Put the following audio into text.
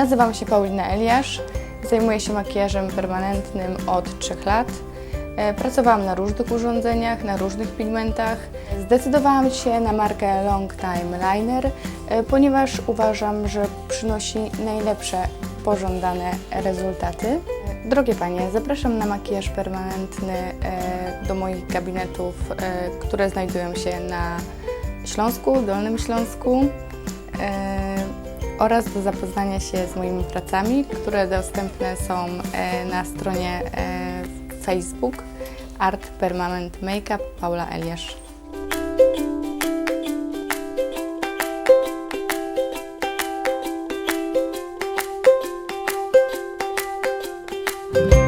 Nazywam się Paulina Eliasz, zajmuję się makijażem permanentnym od 3 lat. E, Pracowałam na różnych urządzeniach, na różnych pigmentach. Zdecydowałam się na markę Long Time Liner, e, ponieważ uważam, że przynosi najlepsze pożądane rezultaty. Drogie Panie, zapraszam na makijaż permanentny e, do moich gabinetów, które znajdują się na Śląsku, Dolnym Śląsku oraz do zapoznania się z moimi pracami, które dostępne są e, na stronie e, Facebook Art Permanent Makeup Paula Eliasz. thank